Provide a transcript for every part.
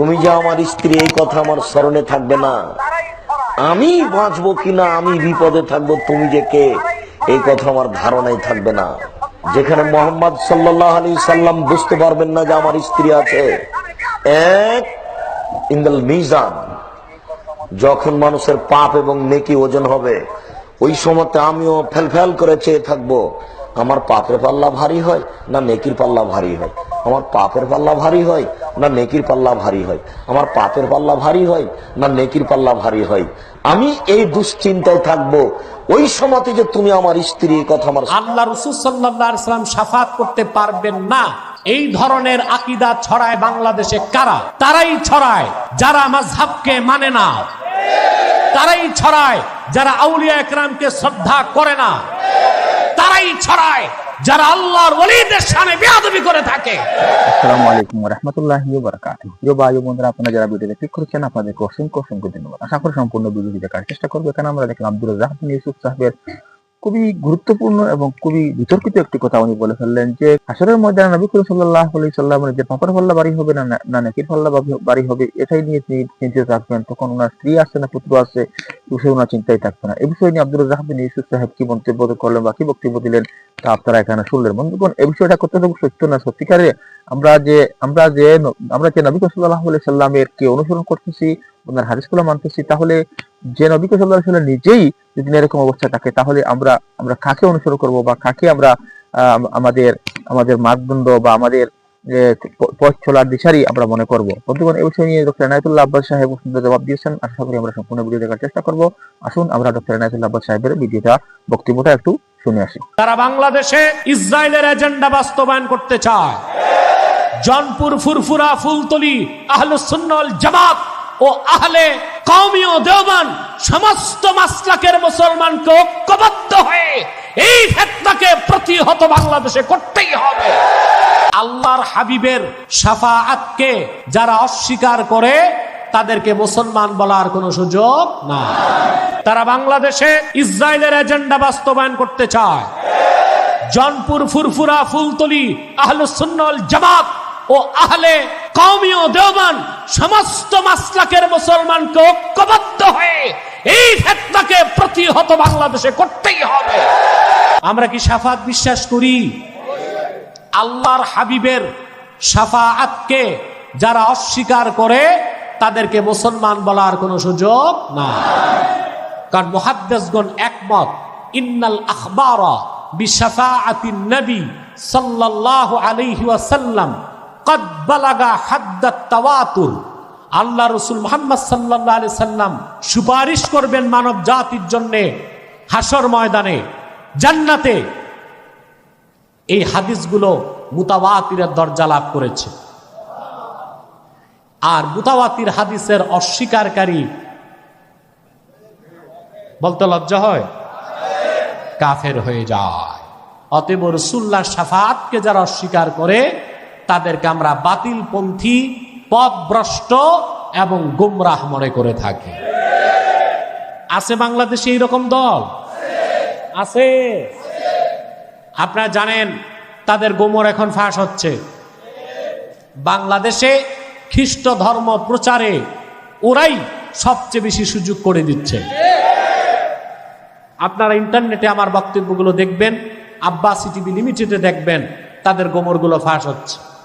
তুমি যে আমার স্ত্রী, এই কথা আমার স্মরণে থাকবে না। আমি বাঁচবো কিনা, আমি বিপদে থাকব, তুমি যে কে, এই কথা আমার ধারণাই থাকবে না। যেখানে মোহাম্মদ সাল্লাহ আলী সাল্লাম বুঝতে পারবেন না যে আমার স্ত্রী আছে, এক মিজান, যখন মানুষের পাপ এবং নেকি ওজন হবে, ওই সময়তে আমিও ফেল ফেল করে চেয়ে থাকব। আমার পাপের পাল্লা ভারী হয় না নেকির পাল্লা ভারী হয়? আমার পাপের পাল্লা ভারী হয়, না নেকির পাল্লা ভারী হয়? আমার পাপের পাল্লা ভারী হয়, না নেকির পাল্লা ভারী হয়? আমি এই দুশ্চিন্তায় থাকব। ওই সময়তে যে তুমি আমার স্ত্রী কথা আমার আল্লাহ রসুল সাল্লাম সাফাত করতে পারবেন না। এই ধরনের আকিদা ছড়ায় বাংলাদেশে কারা? তারাই ছড়ায় যারা মাঝহাবকে মানে না। তারাই ছড়ায় যারা আউলিয়া একরামকে শ্রদ্ধা করে না। ছড়ায়, যারা আল্লাহর ওলিদের সামনে বেয়াদবি করে থাকে। আসসালামু আলাইকুম রহমতুল্লাহি বারাকাতুহু প্রিয় ভাই বন্ধুরা আপনারা যারা ভিডিওতে ক্লিক করেছেন আপনাদেরকে অসংখ্য অসংখ্য ধন্যবাদ। আশা করি সম্পূর্ণ ভিডিওটি দেখার চেষ্টা করব। এখানে আমরা দেখলাম আব্দুল রাজাক ইউসুফ সাহেবের খুবই গুরুত্বপূর্ণ এবং খুবই বিতর্কিত একটি কথা উনি বলে ফেললেন যে আসরের ময়দানে নবী করিম সাল্লাল্লাহু আলাইহি সাল্লামের যে পাপের পাল্লা বাড়ি হবে না না নাকির পাল্লা বাড়ি হবে, এটাই নিয়ে তিনি চিন্তিত থাকবেন। তখন ওনার স্ত্রী আছে না, পুত্র এ বিষয়ে ওনার চিন্তাই থাকবে না। এই বিষয়ে নিয়ে আব্দুল বিন ইউসুফ সাহেব কি মন্তব্য করলেন বা কি বক্তব্য দিলেন, তা আপনারা এখানে শুনলেন। বন্ধুগণ এই বিষয়টা কতটুকু সত্য না সত্যিকারে, আমরা যে আমরা যে আমরা যে নবী সাল্লাহ সাল্লামের কে অনুসরণ করতেছি ওনার হাদিসগুলো মানতেছি, তাহলে যে নবী সাল্লাহ নিজেই যদি এরকম অবস্থা থাকে, তাহলে আমরা আমরা কাকে অনুসরণ করব বা কাকে আমরা আমাদের আমাদের মাপদণ্ড বা আমাদের পথ চলার আমরা মনে করব? বন্ধুগণ এই বিষয় নিয়ে ডক্টর এনায়তুল্লাহ আব্বাস সাহেব সুন্দর জবাব দিয়েছেন। আশা করি আমরা সম্পূর্ণ ভিডিও দেখার চেষ্টা করব। আসুন, আমরা ডক্টর এনায়তুল্লাহ আব্বাস সাহেবের ভিডিওটা, বক্তব্যটা একটু শুনে আসি। তারা বাংলাদেশে ইসরায়েলের এজেন্ডা বাস্তবায়ন করতে চায়, জনপুর ফুরফুরা ফুলতলি আহলুসুন্নল জামাত ও আহলে কওমীয় দেওবান, সমস্ত মাসলাকের মুসলমানকে ঐক্যবদ্ধ হয়ে এই ফেতনাকে প্রতিহত বাংলাদেশে করতেই হবে। আল্লাহর হাবিবের সাফাআতকে যারা অস্বীকার করে, তাদেরকে মুসলমান বলার কোনো সুযোগ না তারা বাংলাদেশে ইসরায়েলের এজেন্ডা বাস্তবায়ন করতে চায়। জনপুর ফুরফুরা ফুলতলি আহলুসুন্নল জামাত ও আহলে কওমীয় দেওবান সমস্ত মাসলাকের মুসলমানকে ঐক্যবদ্ধ হয়ে এই ফেতনাকে প্রতিহত বাংলাদেশে করতেই হবে। আমরা কি সাফাত বিশ্বাস করি? আল্লাহর হাবিবের সাফাআতকে যারা অস্বীকার করে, তাদেরকে মুসলমান বলার কোনো সুযোগ না কারণ মুহাদ্দিসগণ একমত, ইন্নাল আখবারা বিশাফাআতিন নবী সাল্লাল্লাহু আলাইহি ওয়াসাল্লাম আল্লাহ রসুল মোহাম্মদ সাল্লাহ আলি সাল্লাম সুপারিশ করবেন মানব জাতির জন্যে হাসর ময়দানে, জান্নাতে। এই হাদিসগুলো মুতাবাতিরের দরজা লাভ করেছে। আর মুতাবাতির হাদিসের অস্বীকারী বলতে লজ্জা হয়? কাফের হয়ে যায়। অতএব রসুল্লাহ সাফাতকে যারা অস্বীকার করে তাদেরকে আমরা বাতিলপন্থী, পথভ্রষ্ট এবং গুমরাহ মনে করে থাকি। আছে বাংলাদেশে এইরকম দল? আছে। আপনারা জানেন, তাদের গোমর এখন ফাঁস হচ্ছে। বাংলাদেশে খ্রিস্ট ধর্ম প্রচারে ওরাই সবচেয়ে বেশি সুযোগ করে দিচ্ছে। আপনারা ইন্টারনেটে আমার বক্তব্যগুলো দেখবেন, আব্বাসি টিভি লিমিটেডে দেখবেন, তাদের গোমরগুলো ফাঁস হচ্ছে।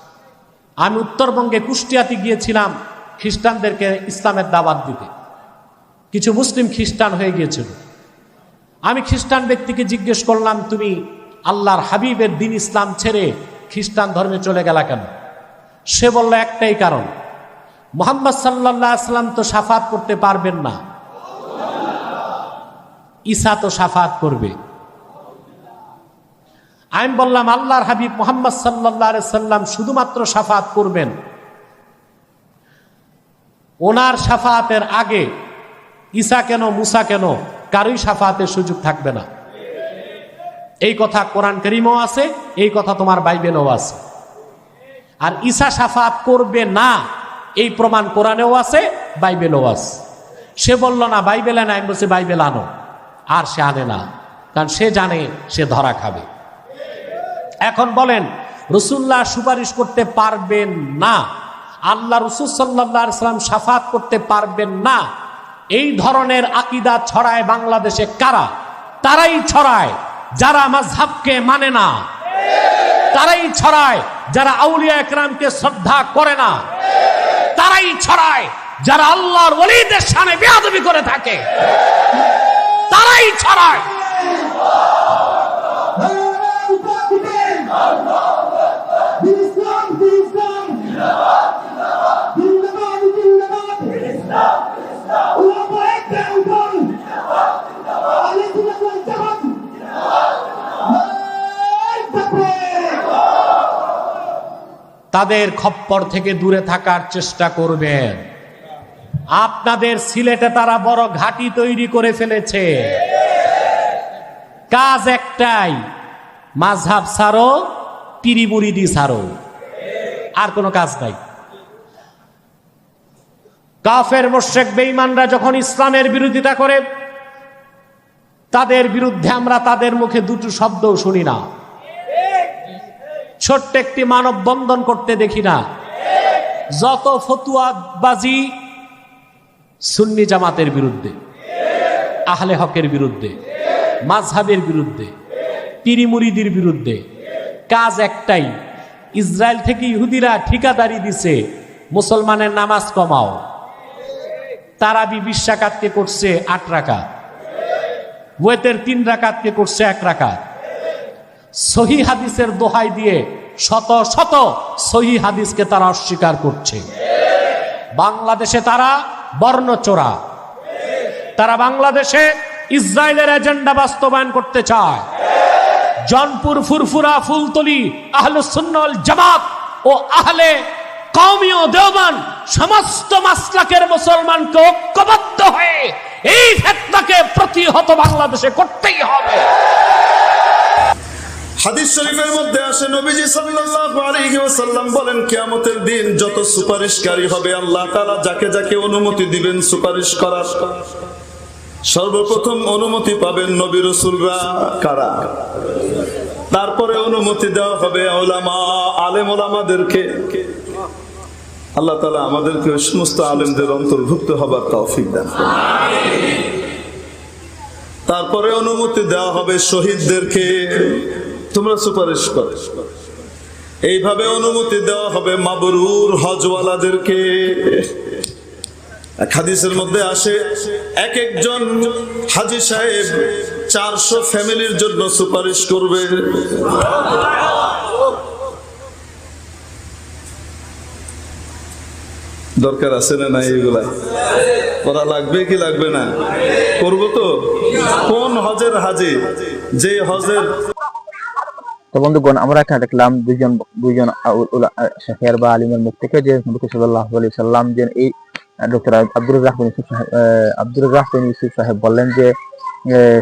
আমি উত্তরবঙ্গে কুষ্টিয়াতে গিয়েছিলাম, খ্রিস্টানদেরকে ইসলামের দাবাত দিতে। কিছু মুসলিম খ্রিস্টান হয়ে গিয়েছিল। আমি খ্রিস্টান ব্যক্তিকে জিজ্ঞেস করলাম, তুমি আল্লাহর হাবিবের দিন ইসলাম ছেড়ে খ্রিস্টান ধর্মে চলে গেলা কেন? সে বলল, একটাই কারণ, মোহাম্মদ সাল্লাহ আসলাম তো সাফাত করতে পারবেন না। ঈসা তো সাফাত করবে। আমি বললাম, আল্লাহর হাবিব মোহাম্মদ সাল্লাহ সাল্লাম শুধুমাত্র সাফাত করবেন। ওনার সাফাতের আগে ঈসা কেন, মুসা কেন, কারোই সাফাতের সুযোগ থাকবে না। এই কথা কোরআন করিমও আছে, এই কথা তোমার বাইবেলও আছে। আর ঈসা সাফাত করবে না, এই প্রমাণ কোরআনেও আছে, বাইবেলও আছে। সে বলল, না, বাইবেলে না। আমি বলছি, বাইবেল আনো। আর সে আনে না, কারণ সে জানে, সে ধরা খাবে। এখন বলেন রসুল্লাহ সুপারিশ করতে পারবেন না। আল্লাহ রসুল সাল্লাম সাফাত করতে পারবেন না। এই ধরনের আকিদা ছড়ায় বাংলাদেশে কারা? তারাই ছড়ায় যারা মাঝহাবকে মানে না। তারাই ছড়ায় যারা আউলিয়া একরামকে শ্রদ্ধা করে না। তারাই ছড়ায় যারা আল্লাহর ওলিদের সামনে বেয়াদবি করে থাকে। তারাই ছড়ায় তাদের খপ্পর থেকে দূরে থাকার চেষ্টা করবেন। আপনাদের সিলেটে তারা বড় ঘাটি তৈরি করে ফেলেছে। কাজ একটাই মাঝহাব সারো পিরিমুরিদি সারো আর কোনো কাজ নাই। কাফের মোশেক বেঈমানরা যখন ইসলামের বিরোধিতা করে, তাদের বিরুদ্ধে আমরা তাদের মুখে দুটো শব্দও শুনি না। ছোট্ট একটি মানব বন্ধন করতে দেখি না। যত ফতুয়াবাজি সুন্নি জামাতের বিরুদ্ধে, আহলে হকের বিরুদ্ধে, মাঝহাবের বিরুদ্ধে পিরিমুরিদির বিরুদ্ধে। কাজ একটাই, ইসরায়েল থেকে ইহুদিরা ঠিকাদারি দিছে, মুসলমানের নামাজ কমাও। তারাবি বিশ রাকাতকে করছে আট রাকাত। ওয়েতের তিন রাকাতকে করছে এক রাকাত। সহি হাদিসের দোহাই দিয়ে শত শত সহি হাদিসকে তারা অস্বীকার করছে। বাংলাদেশে তারা বর্ণচোরা। তারা বাংলাদেশে ইসরায়েলের এজেন্ডা বাস্তবায়ন করতে চায়। জনপুর ফুরফুরা ফুলতলি আহলুসুন্নল জামাত ও আহলে কওমীয় দেওবান সমস্ত মাসলাকের মুসলমানকে ঐক্যবদ্ধ হয়ে এই ফেতনাকে প্রতিহত বাংলাদেশে করতেই হবে। হাদিস মধ্যে বলেন, কিয়ামতের দিন যত সুপারিশকারী হবে, আল্লাহ তাআলা যাকে যাকে অনুমতি দিবেন সুপারিশ করার সর্বপ্রথম অনুমতি পাবেন নবী রাসূলরা কারা? তারপরে অনুমতি দেওয়া হবে ওলামা, আলেম ওলামাদেরকে। আল্লাহ তালা আমাদেরকে ওই সমস্ত আলেমদের অন্তর্ভুক্ত হবার তৌফিক দান তারপরে অনুমতি দেওয়া হবে শহীদদেরকে। তোমরা সুপারিশ করো। এইভাবে অনুমতি দেওয়া হবে মাবরুর হজওয়ালাদেরকে। হাদিসের মধ্যে আসে, এক একজন হাজি সাহেব চারশো ফ্যামিলির জন্য সুপারিশ করবে। দরকার আছে না নাই এগুলা? করা লাগবে কি লাগবে না? করব তো। কোন হজের হাজি? যে হজের তো বন্ধুগণ, আমরা এখানে দেখলাম দুইজন দুইজন শেখের বা আলিমের মুখ থেকে যে নবী সাল্লাহ আলি সাল্লাম যে এই ডক্টর আব্দুর রাহ ইউসুফ সাহেব আহ, আব্দুর রাহ ইউসুফ সাহেব বললেন যে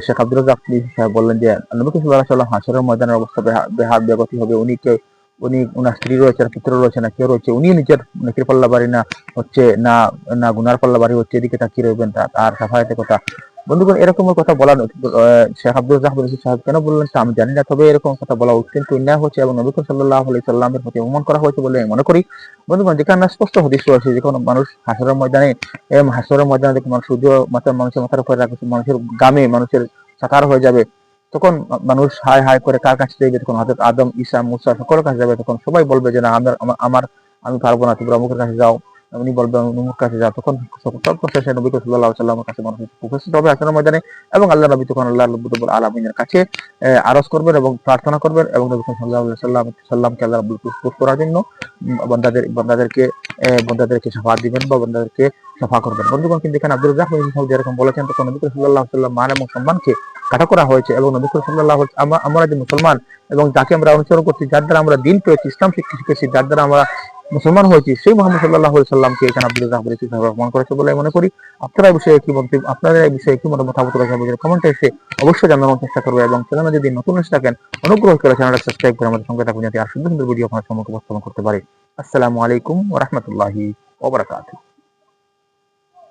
শেখ আব্দুল রাহ ইউসুফ সাহেব বললেন যে নবী সাল্লাহ সাল্লাম হাসরের ময়দানের অবস্থা বেহা- বেহাত বেগতি হবে। উনি কে উনি উনার স্ত্রী রয়েছে না পুত্র রয়েছে না কেউ রয়েছে উনি নিজের নেকির পাল্লা বাড়ি না হচ্ছে না না গুনার পাল্লা বাড়ি হচ্ছে এদিকে তাকিয়ে রইবেন তার সাফায়াতের কথা। বন্ধুগণ এরকম কথা বলা শেখ আব্দুল রাহমান সাহেব কেন বললেন তা আমি জানি না, তবে এরকম কথা বলা অত্যন্ত অন্যায় হচ্ছে এবং নবী সাল্লাহ আলি সাল্লামের প্রতি অপমান করা হয়েছে বলে আমি মনে করি। বন্ধুগণ, যেখানে স্পষ্ট হদিস রয়েছে যে কোনো মানুষ হাসরের ময়দানে এম হাসরের ময়দানে দেখে মানুষ সূর্য মাথার মানুষের মাথার উপরে রাখছে মানুষের গামে মানুষের সাকার হয়ে যাবে। তখন মানুষ হাই হাই করে কার কাছে যাবে তখন হজরত আদম, ঈসা, মুসা সকলের কাছে যাবে। তখন সবাই বলবে যে, না আমার আমার- আমার, আমি পারব না, তোমরা অমুকের কাছে যাও। উনি বলবেন অমুক কাছে যাও তখন সর্বশেষে নবী সাল্লাহ সাল্লামের কাছে মানুষ উপস্থিত হবে আসনের ময়দানে এবং আল্লাহ নবী তখন আল্লাহ রব্বুল আলমিনের কাছে আরজ করবেন এবং প্রার্থনা করবেন এবং নবী সাল্লাহ সাল্লাম সাল্লামকে আল্লাহ রব্বুল পুষ্পুষ করার জন্য বন্দাদের বন্দাদেরকে বন্দাদেরকে সাফা দিবেন বা বন্দাদেরকে সাফা করবেন। বন্ধুগণ, কিন্তু এখানে আব্দুল রাহমান যেরকম বলেছেন, তখন নবী সাল্লাহ সাল্লাম মান এবং সম্মানকে কাটা করা হয়েছে এবং নবী সাল্লাহ আমরা আমরা যে মুসলমান এবং যাকে আমরা অনুসরণ করছি, যার দ্বারা আমরা দিন পেয়েছি, ইসলাম শিক্ষা শিখেছি, যার দ্বারা আমরা মুসলমান হয়েছি সেই মোহাম্মদ সাল্লাহ সাল্লামকে এখানে আব্দুল রাহমান সাহেব অপমান করেছে বলে মনে করি? আপনারা এই বিষয়ে কি মন্তব্য আপনারা এই বিষয়ে কি মতামত রাখা কমেন্টে এসে অবশ্যই জানানোর চেষ্টা করবে এবং চ্যানেলে যদি নতুন এসে থাকেন, অনুগ্রহ করে চ্যানেলটা সাবস্ক্রাইব করে আমাদের সঙ্গে থাকুন যাতে আর সুন্দর সুন্দর ভিডিও আপনার সম্মুখে উপস্থাপন করতে পারে। আসসালামু আলাইকুম রহমতুল্লাহি ওবরাকাতুহ